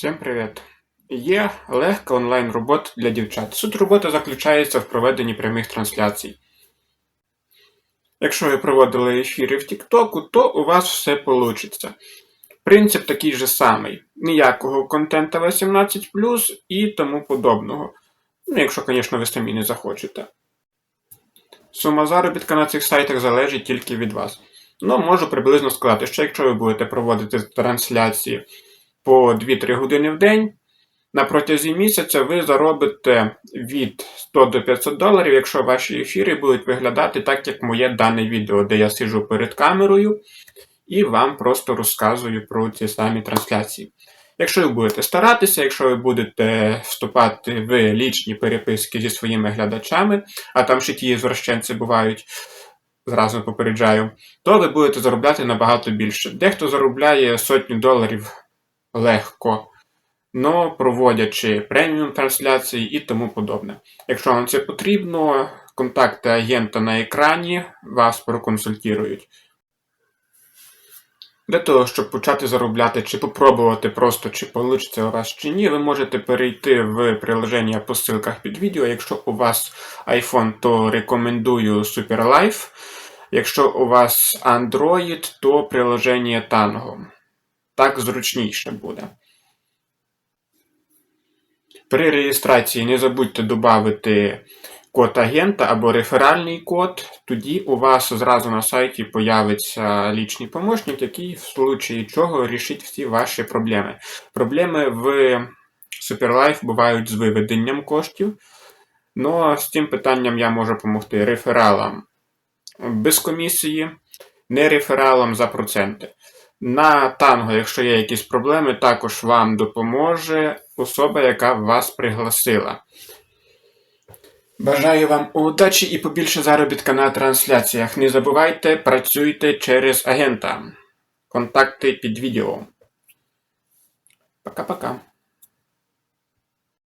Всім привіт! Є легка онлайн-робота для дівчат. Суть роботи заключається в проведенні прямих трансляцій. Якщо ви проводили ефіри в Тіктоку, то у вас все вийде. Принцип такий же самий. Ніякого контента 18 і тому подобного. Ну, якщо, звісно, ви самі не захочете. Сума заробітка на цих сайтах залежить тільки від вас. Ну, можу приблизно сказати, що якщо ви будете проводити трансляції по 2-3 години в день, на протязі місяця ви заробите від 100 до 500 доларів, якщо ваші ефіри будуть виглядати так, як моє дане відео, де я сиджу перед камерою і вам просто розказую про ці самі трансляції. Якщо ви будете старатися, якщо ви будете вступати в лічні переписки зі своїми глядачами, а там ще ті звращенці бувають, зразу попереджаю, то ви будете заробляти набагато більше. Дехто заробляє сотню доларів легко, но проводячи преміум трансляції і тому подобне. Якщо вам це потрібно, контакти агента на екрані вас проконсультують. Для того, щоб почати заробляти чи попробувати просто, чи вийде у вас чи ні, ви можете перейти в приложення по ссылках під відео. Якщо у вас iPhone, то рекомендую SuperLife. Якщо у вас Android, то приложення Tango. Так зручніше буде. При реєстрації не забудьте додати код агента або реферальний код, тоді у вас зразу на сайті появиться лічний помощник, який в случаї чого рішить всі ваші проблеми. Проблеми в Superlife бувають з виведенням коштів. Ну, з цим питанням я можу допомогти рефералам без комісії, не рефералам за проценти. На танго, якщо є якісь проблеми, також вам допоможе особа, яка вас пригласила. Бажаю вам удачі і побільше заробітка на трансляціях. Не забувайте, працюйте через агента. Контакти під відео. Пока-пока.